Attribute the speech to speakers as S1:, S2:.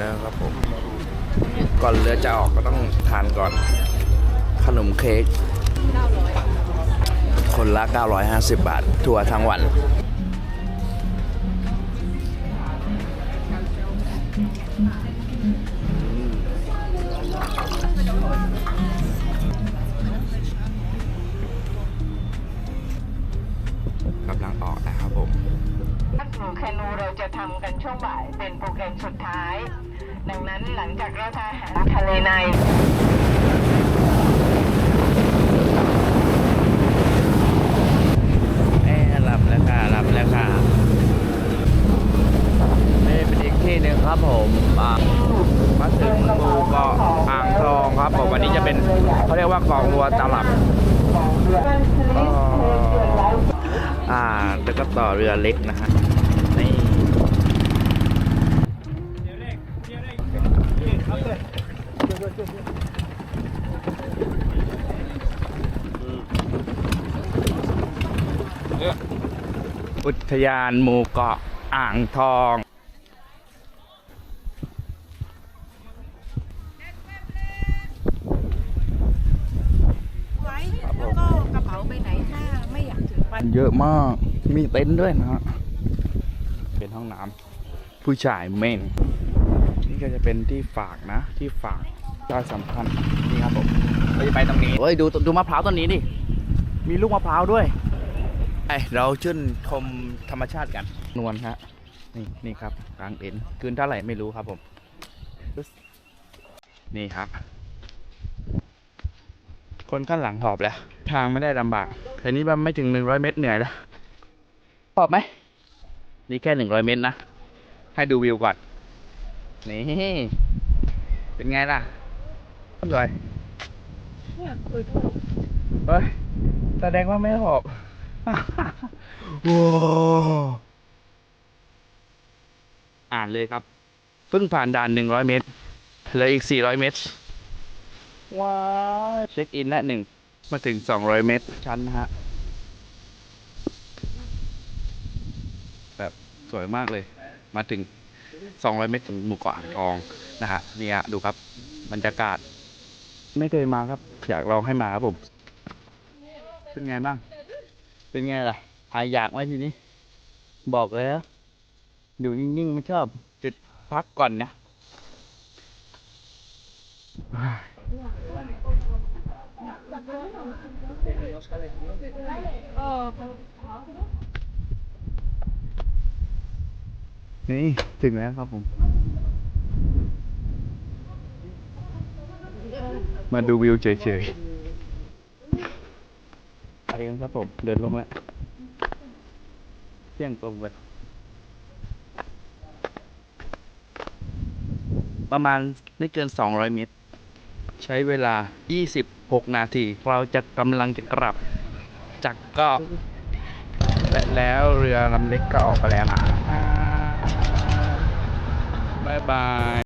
S1: แล้วครับผม ก่อนเรือจะออกก็ต้องทานก่อน ขนมเค้กคนละ 950 บาท ทัวร์ทั้งวันกำลังออกนะครับผม
S2: แคนูเราจะทำกันช่วงบ่ายเป็นโปรแกรมสุดท้าย ดังนั้นหลังจากเราทานอาหารทะเลใน
S1: เอ๊ะหลับแล้วค่ะหลับแล้วค่ะนี่เป็นอีกที่หนึ่งครับผมมาถึงหมู่เกาะอ่างทองครับผมวันนี้จะเป็นเขาเรียกว่าเกาะวัวตลับก็อ่าแล้วก็ ต่อเรือเล็กนะฮะนี่อุทยานหมู่เกาะอ่างทอง
S3: ไว้แล้วก็กระเป๋าไปไหนถ้าไม่ อยากถือไป
S1: เยอะมาก มีเต็นท์ด้วยนะฮะ เป็นห้องน้ำผู้ชายเมนนี่ก็จะเป็นที่ฝากนะ ที่ฝากจอยสำคัญ นี่ครับผมเราจะไปตรงนี้เฮ้ยดูดูมะพร้าวต้นนี้ดิ มีลูกมะพร้าวด้วยไอเราชื่นชมธรรมชาติกัน นวลฮะ นี่นี่ครับกลางเต็นท์คืนเท่าไหร่ไม่รู้ครับผม นี่ครับ คนข้างหลังหอบแล้ว ทางไม่ได้ลำบากแค่นี้มันไม่ถึงหนึ่งร้อยเมตรเหนื่อยแล้วหอบไหมนี่แค่หนึ่งร้อยเมตรนะ ให้ดูวิวก่อน นี่ เป็นไงล่ะอร่อยเฮ้ยแสดงว่าไม่หอบว้าวอ่านเลยครับ เพิ่งผ่านด่านหนึ่งร้อยเมตรเหลืออีกสี่ร้อยเมตร ว้าวเช็คอินและหนึ่ง มาถึง200เมตรชั้นนะฮะ แบบสวยมากเลย มาถึง200เมตรถึงหมู่เกาะอ่างทองนะฮะเนี่ยดูครับ บรรยากาศ ไม่เคยมาครับ อยากลองให้มาครับผม เป็นไงบ้าง เป็นไงล่ะหายอยากไหมทีนี้ บอกแล้วอยู่นิ่งๆไม่ชอบ จุดพักก่อนนะ นี่ถึงแล้วครับผม มาดูวิวเฉยๆ ไปกันครับผม เดินลงแล้วเที่ยงตรงไปประมาณไม่เกิน200เมตร ใช้เวลา 26 นาที เราจะกำลังจะกลับจากเก็ และแล้วเรือลำเล็กก็ออกไปแล้วนะบายบาย